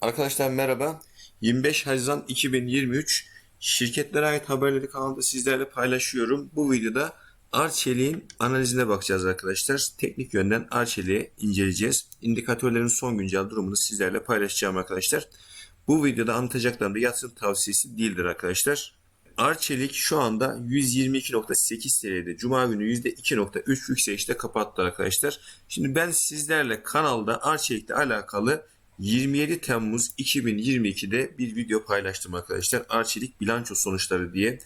Arkadaşlar merhaba. 25 Haziran 2023 şirketlere ait haberleri kanalda sizlerle paylaşıyorum. Bu videoda Arçelik'in analizine bakacağız arkadaşlar. Teknik yönden Arçelik'i inceleyeceğiz. İndikatörlerin son güncel durumunu sizlerle paylaşacağım arkadaşlar. Bu videoda anlatacaklarım da yatırım tavsiyesi değildir arkadaşlar. Arçelik şu anda 122.8 TL'de. Cuma günü %2.3 yükselişte kapattı arkadaşlar. Şimdi ben sizlerle kanalda Arçelik'le alakalı 27 Temmuz 2022'de bir video paylaştım arkadaşlar. Arçelik bilanço sonuçları diye.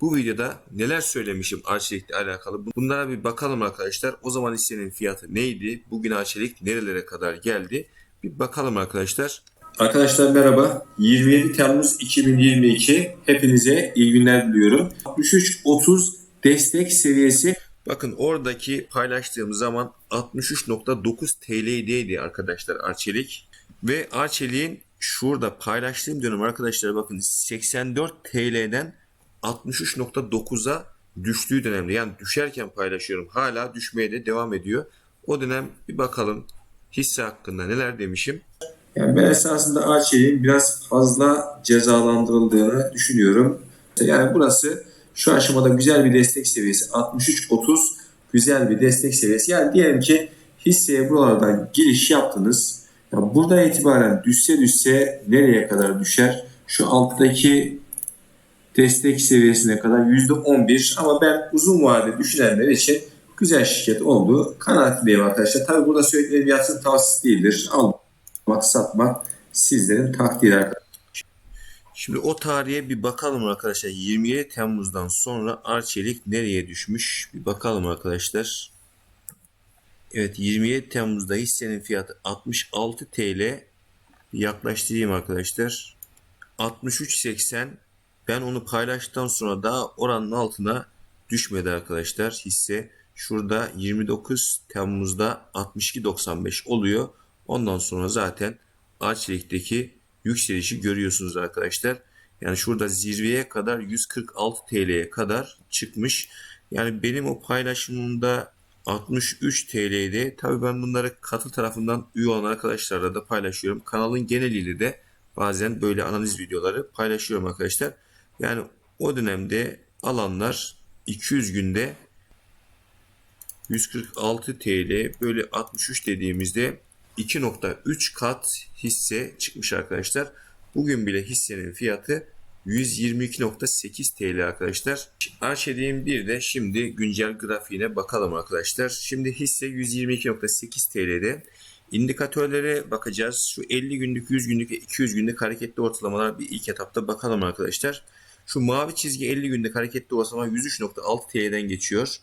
Bu videoda neler söylemişim Arçelik'le alakalı bunlara bir bakalım arkadaşlar. O zaman hissenin fiyatı neydi? Bugün Arçelik nerelere kadar geldi? Bir bakalım arkadaşlar. Arkadaşlar merhaba. 27 Temmuz 2022. Hepinize iyi günler diliyorum. 63.30 destek seviyesi. Bakın oradaki paylaştığım zaman 63.9 TL'deydi arkadaşlar Arçelik. Ve Arçelik'in şurada paylaştığım dönem arkadaşlar bakın 84 TL'den 63.9'a düştüğü dönemde. Yani düşerken paylaşıyorum. Hala düşmeye de devam ediyor. O dönem bir bakalım hisse hakkında neler demişim. Yani ben esasında Arçelik'in biraz fazla cezalandırıldığını düşünüyorum. Yani burası şu aşamada güzel bir destek seviyesi. 63.30 güzel bir destek seviyesi. Yani diyelim ki hisseye buralardan giriş yaptınız. Ya buradan itibaren düşse düşse nereye kadar düşer? Şu alttaki destek seviyesine kadar %11 ama ben uzun vadeli düşünenler için güzel şirket olduğu kanaatindeyim arkadaşlar. Tabi burada söylediğim yatırım tavsiyesi değildir. Almak, satmak sizlerin takdiri arkadaşlar. Şimdi o tarihe bir bakalım arkadaşlar. 27 Temmuz'dan sonra Arçelik nereye düşmüş? Bir bakalım arkadaşlar. Evet 27 Temmuz'da hissenin fiyatı 66 TL. Yaklaştırayım arkadaşlar. 63.80 ben onu paylaştıktan sonra daha oranın altına düşmedi arkadaşlar hisse. Şurada 29 Temmuz'da 62.95 oluyor. Ondan sonra zaten Arçelik'teki yükselişi görüyorsunuz arkadaşlar. Yani şurada zirveye kadar 146 TL'ye kadar çıkmış. Yani benim o paylaşımımda 63 TL'de. Tabi ben bunları katı tarafından üye olan arkadaşlarla da paylaşıyorum. Kanalın geneliyle de bazen böyle analiz videoları paylaşıyorum arkadaşlar. Yani o dönemde alanlar 200 günde 146 TL böyle 63 dediğimizde 2.3 kat hisse çıkmış arkadaşlar. Bugün bile hissenin fiyatı 122.8 TL arkadaşlar. Arşedin bir de şimdi güncel grafiğine bakalım arkadaşlar. Şimdi hisse 122.8 TL'de. İndikatörlere bakacağız. Şu 50 günlük, 100 günlük ve 200 günlük hareketli ortalamalar bir ilk etapta bakalım arkadaşlar. Şu mavi çizgi 50 günlük hareketli ortalama 103.6 TL'den geçiyor.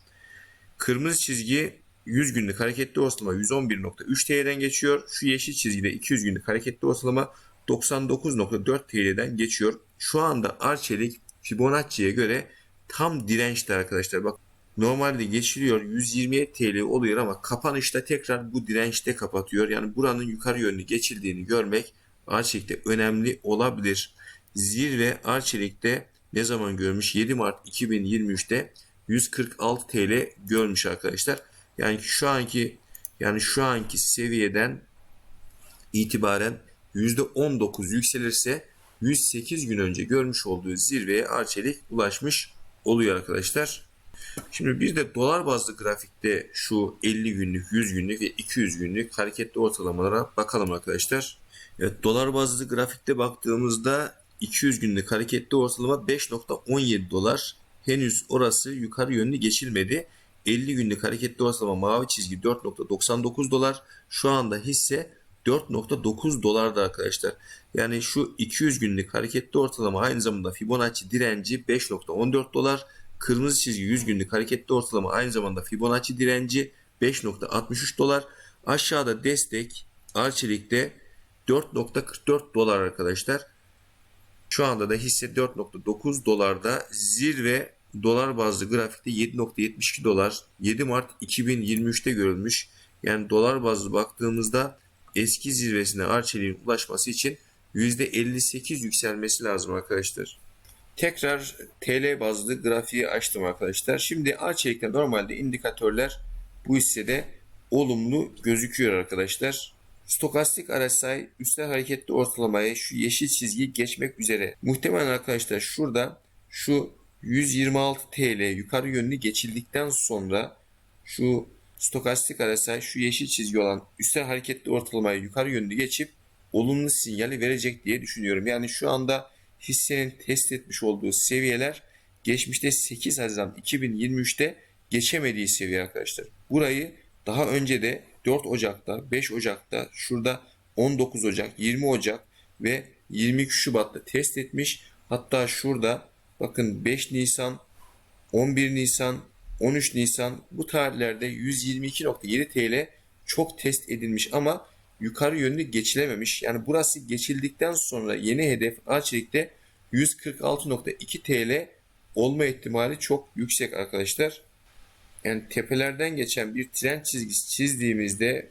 Kırmızı çizgi 100 günlük hareketli ortalama 111.3 TL'den geçiyor. Şu yeşil çizgide 200 günlük hareketli ortalama 99.4 TL'den geçiyor. Şu anda Arçelik Fibonacci'ye göre tam dirençte arkadaşlar. Bak normalde geçiliyor 127 TL oluyor ama kapanışta tekrar bu dirençte kapatıyor. Yani buranın yukarı yönlü geçildiğini görmek Arçelik'te önemli olabilir. Zirve Arçelik'te ne zaman görmüş? 7 Mart 2023'te 146 TL görmüş arkadaşlar. Yani şu anki yani şu anki seviyeden itibaren %19 yükselirse 108 gün önce görmüş olduğu zirveye Arçelik ulaşmış oluyor arkadaşlar. Şimdi bir de dolar bazlı grafikte şu 50 günlük, 100 günlük ve 200 günlük hareketli ortalamalara bakalım arkadaşlar. Evet dolar bazlı grafikte baktığımızda 200 günlük hareketli ortalama 5.17 dolar. Henüz orası yukarı yönlü geçilmedi. 50 günlük hareketli ortalama mavi çizgi 4.99 dolar. Şu anda hisse 4.9 dolarda arkadaşlar. Yani şu 200 günlük hareketli ortalama aynı zamanda Fibonacci direnci 5.14 dolar. Kırmızı çizgi 100 günlük hareketli ortalama aynı zamanda Fibonacci direnci 5.63 dolar. Aşağıda destek Arçelik'te 4.44 dolar arkadaşlar. Şu anda da hisse 4.9 dolarda zirve dolar bazlı grafikte 7.72 dolar 7 Mart 2023'te görülmüş. Yani dolar bazlı baktığımızda eski zirvesine Arçelik'in ulaşması için %58 yükselmesi lazım arkadaşlar. Tekrar TL bazlı grafiği açtım arkadaşlar. Şimdi Arçelik'te normalde indikatörler bu hissede olumlu gözüküyor arkadaşlar. Stokastik RSI üstel hareketli ortalamayı şu yeşil çizgiyi geçmek üzere. Muhtemelen arkadaşlar şurada şu 126 TL yukarı yönlü geçildikten sonra şu stokastik RSI şu yeşil çizgi olan üstel hareketli ortalamayı yukarı yönlü geçip olumlu sinyali verecek diye düşünüyorum. Yani şu anda hissenin test etmiş olduğu seviyeler geçmişte 8 Haziran 2023'te geçemediği seviye arkadaşlar. Burayı daha önce de 4 Ocak'ta, 5 Ocak'ta, şurada 19 Ocak, 20 Ocak ve 22 Şubat'ta test etmiş. Hatta şurada bakın 5 Nisan, 11 Nisan, 13 Nisan bu tarihlerde 122.7 TL çok test edilmiş ama yukarı yönlü geçilememiş. Yani burası geçildikten sonra yeni hedef Arçelik'te 146.2 TL olma ihtimali çok yüksek arkadaşlar. Yani tepelerden geçen bir trend çizgisi çizdiğimizde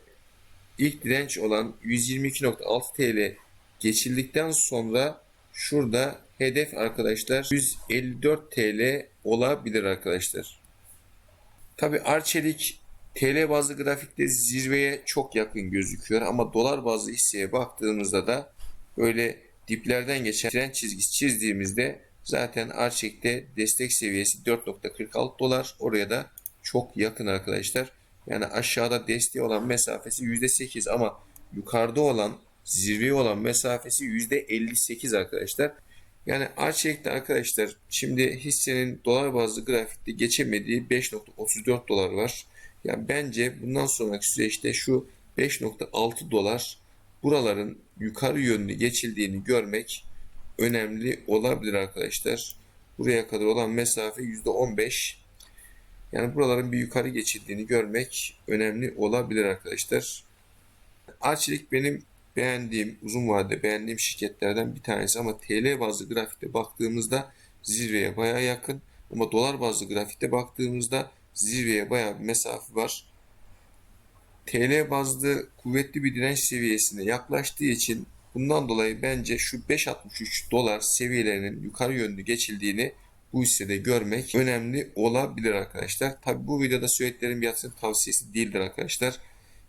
ilk direnç olan 122.6 TL geçildikten sonra şurada hedef arkadaşlar 154 TL olabilir arkadaşlar. Tabi Arçelik TL bazlı grafikte zirveye çok yakın gözüküyor ama dolar bazlı hisseye baktığımızda da böyle diplerden geçen trend çizgisi çizdiğimizde zaten Arçelik'te destek seviyesi 4.46 dolar. Oraya da çok yakın arkadaşlar. Yani aşağıda desteği olan mesafesi %8 ama yukarıda olan zirveye olan mesafesi %58 arkadaşlar. Yani Arçelik'te arkadaşlar şimdi hissenin dolar bazlı grafikte geçemediği 5.34 dolar var. Yani bence bundan sonraki süreçte şu 5.6 dolar buraların yukarı yönlü geçildiğini görmek önemli olabilir arkadaşlar. Buraya kadar olan mesafe %15. Yani buraların bir yukarı geçildiğini görmek önemli olabilir arkadaşlar. Arçelik benim beğendiğim, uzun vadede beğendiğim şirketlerden bir tanesi ama TL bazlı grafikte baktığımızda zirveye baya yakın. Ama dolar bazlı grafikte baktığımızda zirveye baya bir mesafe var. TL bazlı kuvvetli bir direnç seviyesine yaklaştığı için bundan dolayı bence şu 5.63 dolar seviyelerinin yukarı yönlü geçildiğini bu hissede görmek önemli olabilir arkadaşlar. Tabi bu videoda söylediklerim yatırım tavsiyesi değildir arkadaşlar.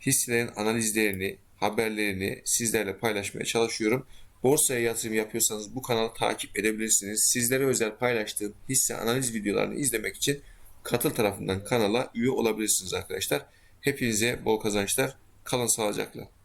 Hisselerin analizlerini, haberlerini sizlerle paylaşmaya çalışıyorum. Borsaya yatırım yapıyorsanız bu kanalı takip edebilirsiniz. Sizlere özel paylaştığım hisse analiz videolarını izlemek için katıl tarafından kanala üye olabilirsiniz arkadaşlar. Hepinize bol kazançlar. Kalın sağlıcakla.